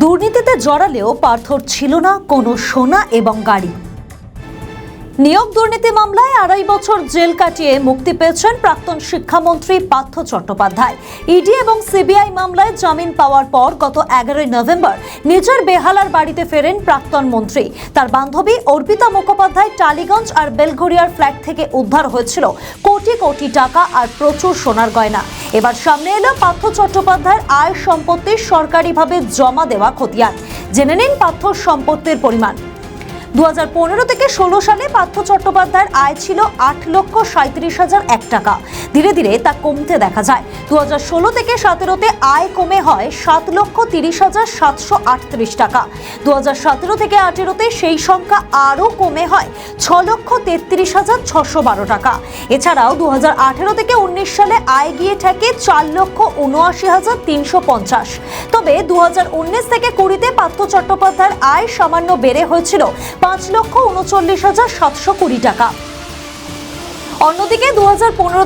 দুর্নীতিতে জড়ালেও পার্থর ছিল না কোনো সোনা এবং গাড়ি। নিয়োগ দুর্নীতি মামলায় আড়াই বছর জেল কাটিয়ে মুক্তি পেয়েছেন প্রাক্তন শিক্ষামন্ত্রী পার্থ চট্টোপাধ্যায়। ইডি এবং সিবিআই মামলায় জামিন পাওয়ার পর গত এগারোই নভেম্বর নিজের বেহালার বাড়িতে ফেরেন প্রাক্তন মন্ত্রী। তার বান্ধবী অর্পিতা মুখোপাধ্যায় টালিগঞ্জ আর বেলঘরিয়ার ফ্ল্যাট থেকে উদ্ধার হয়েছিল কোটি কোটি টাকা আর প্রচুর সোনার গয়না। এবার সামনে এলো পার্থ চট্টোপাধ্যায়ের আয় সম্পত্তি সরকারিভাবে জমা দেওয়া খতিয়ান। জেনে নিন পার্থ সম্পত্তির পরিমাণ। দু হাজার পনেরো থেকে ষোলো সালে পার্থ চট্টোপাধ্যায়ের আয় ছিল আট লক্ষ সাঁত্রিশ হাজার এক টাকা। ধীরে ধীরে তা কমতে দেখা যায়। দু হাজার ষোলো থেকে সতেরোতে আয় কমে হয় সাত লক্ষ তিরিশ হাজার সাতশো আটত্রিশ টাকা। দু হাজার সতেরো থেকে আঠেরোতে সেই সংখ্যা আরও কমে হয় ছ লক্ষ তেত্রিশ হাজার ছশো বারো টাকা। এছাড়াও দু হাজার আঠেরো থেকে উনিশ সালে আয় গিয়ে থাকে চার লক্ষ উনআশি হাজার তিনশো পঞ্চাশ। তবে দু হাজার উনিশ থেকে কুড়িতে পার্থ চট্টোপাধ্যায়ের আয় সামান্য বেড়ে হয়েছিল পাঁচ লক্ষ উনচল্লিশ হাজার সাতশো কুড়ি টাকা। অন্যদিকে দু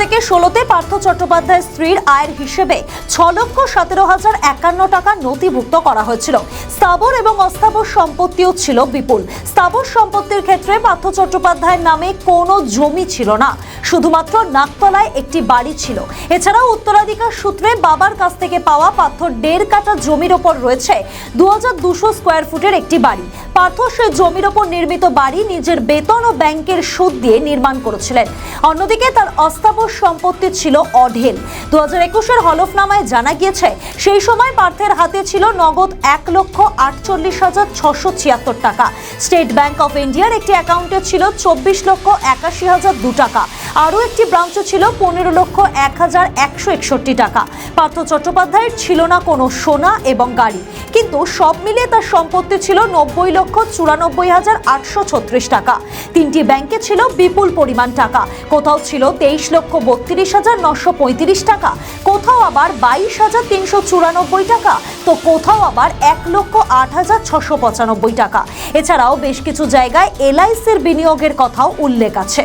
থেকে ষোলোতে পার্থ চট্টোপাধ্যায়ের স্ত্রীর আয়ের হিসেবে ছ লক্ষ সতেরো হাজার একান্ন টাকা নথিভুক্ত করা হয়েছিল। স্থাবর এবং অস্থাবর সম্পত্তিও ছিল বিপুল। স্থাবর সম্পত্তির ক্ষেত্রে পার্থ চট্টোপাধ্যায়ের নামে কোনো জমি ছিল না। শুধুমাত্র নাকতলায় একটি বাড়ি ছিল। এছাড়াও উত্তরাধিকার সূত্রে বাবার কাছ থেকে পাওয়া পার্থ দেড় কাটা জমির ওপর রয়েছে দু স্কোয়ার ফুটের একটি বাড়ি। পার্থ সেই জমির ওপর নির্মিত বাড়ি নিজের বেতন ও ব্যাংকের সুদ দিয়ে নির্মাণ করেছিলেন। অন্যদিকে তার অস্থাবর সম্পত্তি ছিল অঢেল। দু হাজার একুশের হলফনামায় জানা গিয়েছে, সেই সময় পার্থের হাতে ছিল নগদ এক লক্ষ আটচল্লিশ হাজার ছশো ছিয়াত্তর টাকা। স্টেট ব্যাংক অফ ইন্ডিয়ার একটি অ্যাকাউন্টে ছিল চব্বিশ লক্ষ একাশি হাজার দু টাকা। আরও একটি ব্রাঞ্চে ছিল পনেরো লক্ষ এক হাজার একশো একষট্টি টাকা। পার্থ চট্টোপাধ্যায়ের ছিল না কোনো সোনা এবং গাড়ি। কিন্তু সব মিলিয়ে তার সম্পত্তি ছিল নব্বই লক্ষ চুরানব্বই হাজার আটশো ছত্রিশ টাকা। তিনটি ব্যাংকে ছিল বিপুল পরিমাণ টাকা। কোথাও ছিল তেইশ লক্ষ বত্রিশ হাজার নশো পঁয়ত্রিশ টাকা। কোথাও আবার বাইশ হাজার তিনশো চুরানব্বই টাকা। তো কোথাও আবার এক লক্ষ আট হাজার ছশো পঁচানব্বই টাকা। এছাড়াও বেশ কিছু জায়গায় এলআইসির বিনিয়োগের কথাও উল্লেখ আছে।